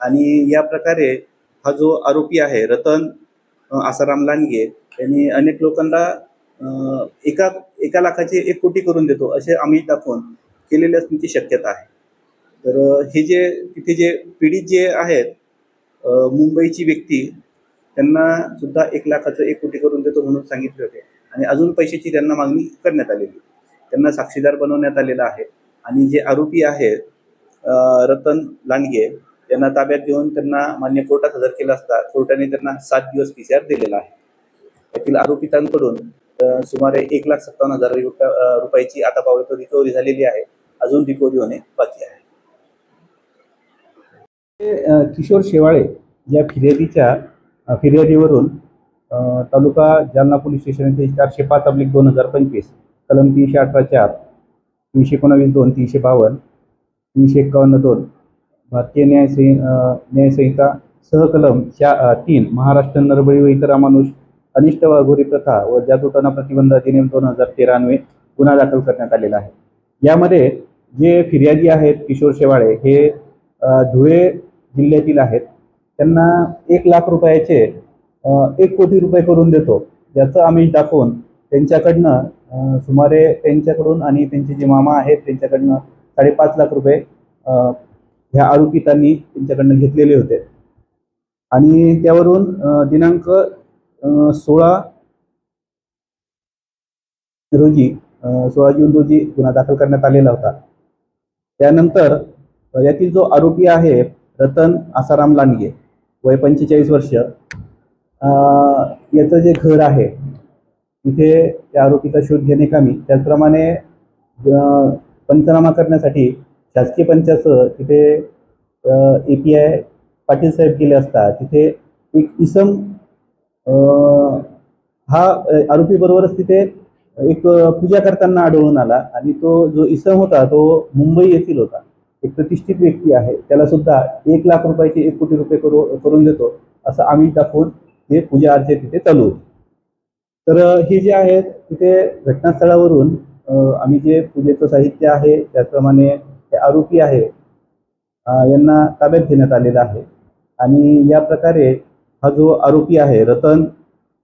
आणि या प्रकारे हा जो आरोपी आहे रतन आसाराम लांडगे यांनी अनेक लोकांना एका एका लाखाचे एक कोटी करून देतो असे आम्ही दाखवून केलेले असण्याची शक्यता आहे. तर हे जे तिथे जे पीडित जे आहेत मुंबईची व्यक्ती त्यांना सुद्धा एक लाखाचं एक कोटी करून देतो म्हणून सांगितले होते. आणि अजून पैशाची त्यांना मागणी करण्यात आलेली त्यांना साक्षीदार बनवण्यात आलेला आहे. आणि जे आरोपी आहेत रतन लांडगे यांना ताब्यात घेऊन त्यांना मान्य कोर्टात हजर केलं असता कोर्टाने त्यांना सात दिवस पी सी आर दिलेला आहे. यातील आरोपितांकडून सुमारे एक लाख सत्तावन्न हजार रुपया- रुपयाची आता पावतो रिकव्हरी झालेली आहे. अजून रिकव्हरी होणे बाकी आहे. किशोर शेवाळे या फिर्यादीच्या फिर्यादीवरून तालुका जालना पोलीस स्टेशन येथे चारशे पाच अब्लिक दोन हजार पंचवीस कलम तीनशे अठरा चार तीनशे एकोणावीस दोन तीनशे बावन्न तीनशे एक्कावन्न दोन भारतीय न्यायसंहि न्यायसंहिता सहकलम शा तीन महाराष्ट्र नरबळी व इतर अमानुष अनिष्ट वाघोरी प्रथा व जादूटोना प्रतिबंध अधिनियम दोन हजार तेरा गुन्हा दाखल करण्यात आलेला आहे. यामध्ये जे फिर्यादी आहेत किशोर शेवाळे हे धुळे जिल्ह्यातील आहेत. त्यांना एक लाख रुपयाचे एक कोटी रुपये करून देतो. याचं आमिष दाखवून त्यांच्याकडनं सुमारे त्यांच्याकडून आणि त्यांचे जे मामा आहेत त्यांच्याकडनं साडेपाच लाख रुपये ह्या आरोपितांनी त्यांच्याकडनं घेतलेले होते. आणि त्यावरून दिनांक सोळा रोजी सोळा जून रोजी गुन्हा दाखल करण्यात आलेला होता. त्यानंतर यातील जो आरोपी आहे रतन आसाराम लांडगे वय पंचेचाळीस वर्ष याचं जे घर आहे तिथे त्या आरोपीचा शोध घेणे कामी त्याचप्रमाणे पंचनामा करण्यासाठी शासकीय पंचासह तिथे ए पी आय पाटील साहेब गेले असता तिथे एक इसम हा आरोपी बरोबरच तिथे एक पूजा करताना आढळून आला आणि तो जो इसम होता तो मुंबई येथील होता. एक प्रतिष्ठित व्यक्ती आहे त्याला सुद्धा एक लाख रुपयाचे एक कोटी रुपये करू करून देतो असं आम्ही दाखवून हे पूजा अर्चे तिथे चालू होती. तर हे जे आहेत तिथे घटनास्थळावरून आम्ही जे पूजेचं साहित्य आहे त्याचप्रमाणे आरोपी आहे. यांना ताब्यात घेण्यात आलेला आहे. आणि या प्रकारे हा जो आरोपी आहे रतन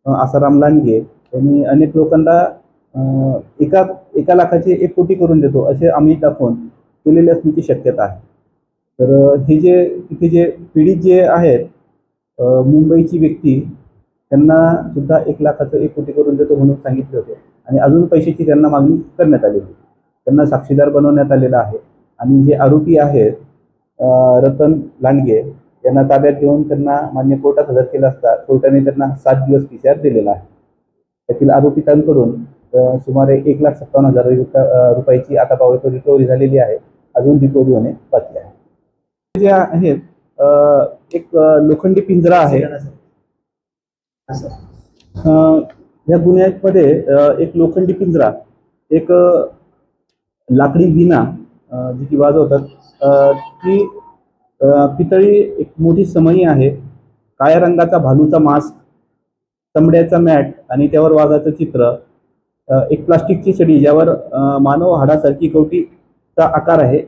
आसाराम लांडगे यांनी अनेक लोकांना एका एका लाखाचे एक कोटी करून देतो असे आम्ही दाखवून केलेले असण्याची शक्यता आहे. तर हे जे तिथे जे पीडित जे आहेत मुंबईची व्यक्ती त्यांना सुद्धा एक लाखाचं एक कोटी करून देतो म्हणून सांगितले होते. आणि अजून पैशाची त्यांना मागणी करण्यात आलेली त्यांना साक्षीदार बनवण्यात आलेला आहे. आणि जे आरोपी आहेत रतन लांडगे. यांना ताब्यात घेऊन त्यांना मान्य कोर्टात हजर केलं असता कोर्टाने त्यांना सात दिवस पी सी आर दिलेला आहे. त्यातील आरोपितांकडून सुमारे एक लाख सत्तावन्न हजार रुपयाची आता पावतो रिकव्हरी झालेली आहे. अजून रिकव्हरी होणे बाकी आहे. जे आहेत एक लोखंडी पिंजरा आहे. या गुन्ह्यामध्ये एक लोखंडी पिंजरा एक लाकडी अ, जी की वाजवतात ती पितळी एक मोठी समई आहे. काळ्या रंगाचा भालूचा मास्क चमड्याचा मॅट आणि त्यावर वाघाचं चित्र एक प्लास्टिकची छडी ज्यावर मानव हाडासारखी कवटीचा आकार आहे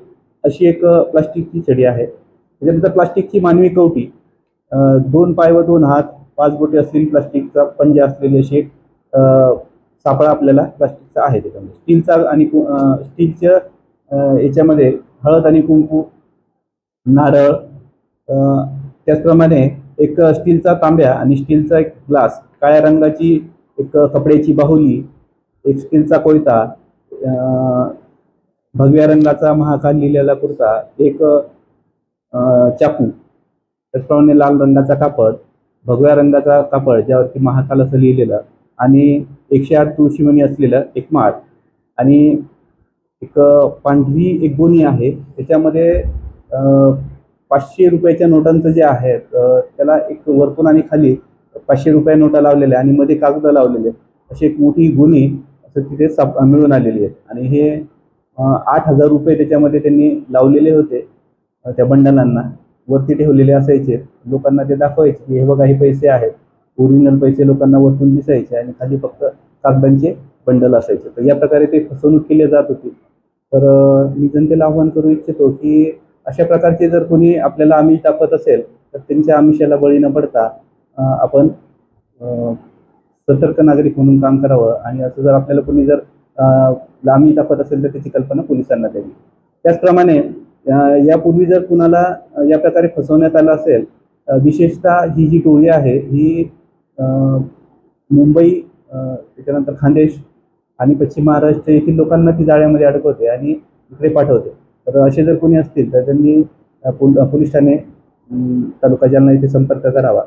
अशी एक प्लास्टिकची छडी आहे. त्याच्यानंतर प्लास्टिकची मानवी कवटी दोन पाय व दोन हात पाच बोटे असलेली प्लास्टिकचा पंजा असलेली अशी एक सापळा आपल्याला प्लास्टिकचा आहे त्याच्यामध्ये. स्टीलचा आणि स्टीलच्या याच्यामध्ये हळद आणि कुंकू नारळ त्याचप्रमाणे एक स्टीलचा तांब्या आणि स्टीलचा एक ग्लास काळ्या रंगाची एक कपड्याची बाहुली एक स्टीलचा कोयता भगव्या रंगाचा महाकाल लिहिलेला कुर्ता एक चाकू त्याचप्रमाणे लाल रंगाचा कापड भगव्या रंगाचा कापड ज्यावरती महाकाल असं लिहिलेलं आणि एकशे आठ तुळशीमणी असलेलं एक माळ आणि एक पांढरी एक गोणी आहे. त्याच्यामध्ये पाचशे रुपयाच्या नोटांचं जे आहे त्याला एक वरतून आणि खाली पाचशे रुपये नोटा लावलेल्या आणि मध्ये कागद लावलेले. अशी एक मोठी गोणी असं तिथे साप मिळून आलेली आहे. आणि हे आठ हजार रुपये त्याच्यामध्ये त्यांनी लावलेले होते त्या बंडलांना. वरती ठेवलेले असायचे. लोकांना ते दाखवायचे की हे बघा हे पैसे आहेत. ओरिजिनल पैसे लोकांना वरतून दिसायचे आणि खाली फक्त कागदांचे बंडल असायचे. तर या प्रकारे ते फसवणूक केली जात होती. तर मी जनतेला आव्हान करू इच्छितो की अशा प्रकारचे जर कोणी आपल्याला आमिष दाखवत असेल तर त्यांच्या आमिषाला बळी न पडता आपण सतर्क नागरिक म्हणून काम करावं आणि असं जर आपल्याला कोणी जर लांबी आमिष दाखवत असेल तर त्याची कल्पना पोलिसांना द्यावी. त्याचप्रमाणे यापूर्वी जर कुणाला या प्रकारे फसवण्यात आलं असेल विशेषतः ही जी टोळी आहे ही मुंबई त्याच्यानंतर खानदेश आणि पश्चिम महाराष्ट्र येथील लोकांना ती जाळ्यामध्ये अडकवते आणि इकडे पाठवते. तर असे जर कोणी असतील तर त्यांनी पोल- पोलीस ठाणे तालुका जालना येथे संपर्क करावा.